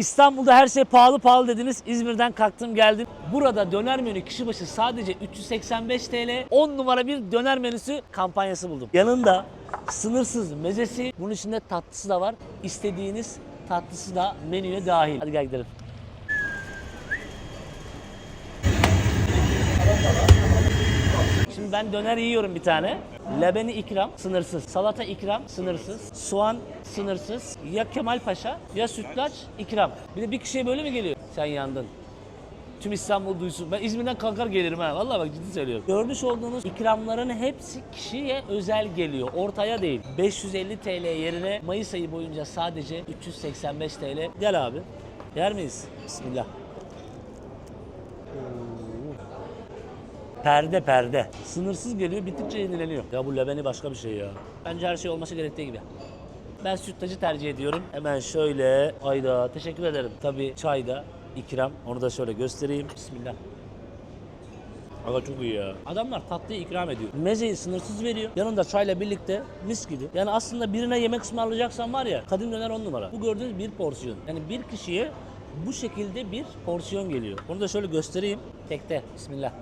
İstanbul'da her şey pahalı pahalı dediniz. İzmir'den kalktım geldim. Burada döner menü kişi başı sadece 385 TL. 10 numara bir döner menüsü kampanyası buldum. Yanında sınırsız mezesi, bunun içinde tatlısı da var. İstediğiniz tatlısı da menüye dahil. Hadi gel gidelim. Ben döner yiyorum bir tane. Lebeni ikram sınırsız. Salata ikram sınırsız. Soğan sınırsız. Ya Kemal Paşa ya sütlaç ikram. Bir de bir kişiye böyle mi geliyor? Sen yandın. Tüm İstanbul duysun. Ben İzmir'den kalkar gelirim ha. Vallahi bak ciddi söylüyorum. Görmüş olduğunuz ikramların hepsi kişiye özel geliyor. Ortaya değil. 550 TL yerine Mayıs ayı boyunca sadece 385 TL. Gel abi. Yer miyiz? Bismillah. Perde perde. Sınırsız geliyor bittikçe yenileniyor. Ya bu lebeni başka bir şey ya. Bence her şey olması gerektiği gibi. Ben sütlacı tercih ediyorum. Hemen şöyle. Ayda teşekkür ederim. Tabii çay da ikram. Onu da şöyle göstereyim. Bismillah. Aga çok iyi ya. Adamlar tatlıyı ikram ediyor. Mezeyi sınırsız veriyor. Yanında çayla birlikte mis gibi. Yani aslında birine yemek ısmarlayacaksan var ya kadim döner on numara. Bu gördüğünüz bir porsiyon. Yani bir kişiye bu şekilde bir porsiyon geliyor. Onu da şöyle göstereyim. Tekte. Bismillah.